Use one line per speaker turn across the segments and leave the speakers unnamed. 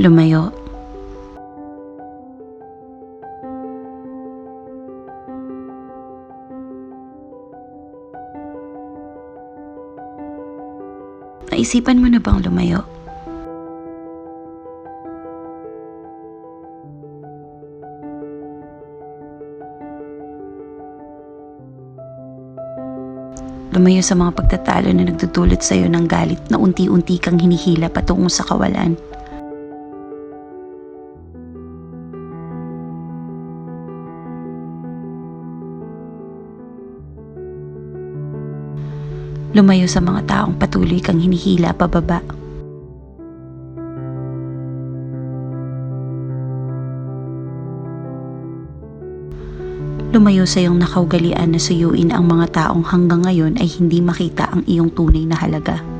Lumayo. Naisipan mo na bang lumayo? Lumayo sa mga pagtatalo na nagdudulot sa iyo ng galit na unti-unti kang hinihila patungo sa kawalan. Lumayo sa mga taong patuloy kang hinihila pababa. Lumayo sa iyong nakaugalian na suyuin ang mga taong hanggang ngayon ay hindi makita ang iyong tunay na halaga.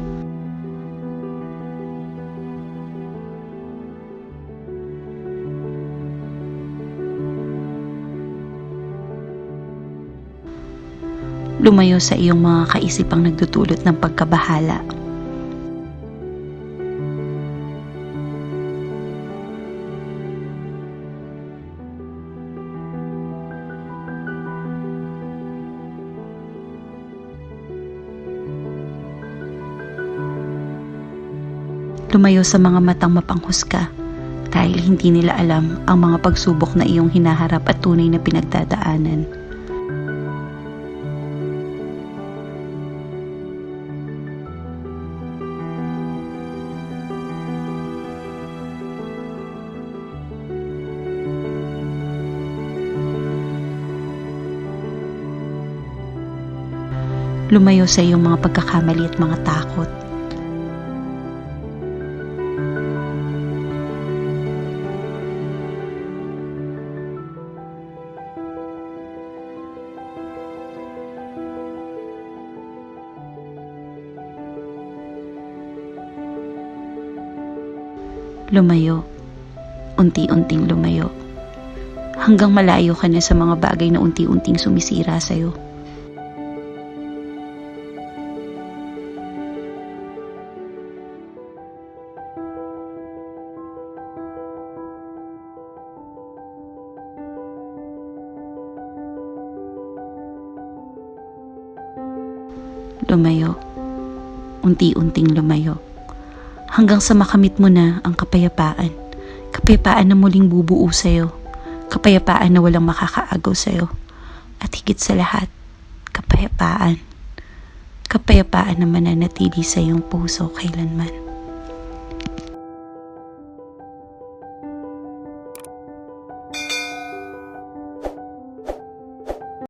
Lumayo sa iyong mga kaisipang nagdudulot ng pagkabahala. Lumayo sa mga matang mapanghusga dahil hindi nila alam ang mga pagsubok na iyong hinaharap at tunay na pinagdadaanan. Lumayo sa iyong mga pagkakamali at mga takot. Lumayo. Unti-unting lumayo. Hanggang malayo ka na sa mga bagay na unti-unting sumisira sa'yo. Lumayo. Unti-unting lumayo. Hanggang sa makamit mo na ang kapayapaan. Kapayapaan na muling bubuo sa'yo. Kapayapaan na walang makakaagaw sa'yo. At higit sa lahat, kapayapaan. Kapayapaan na mananatili sa iyong puso kailanman.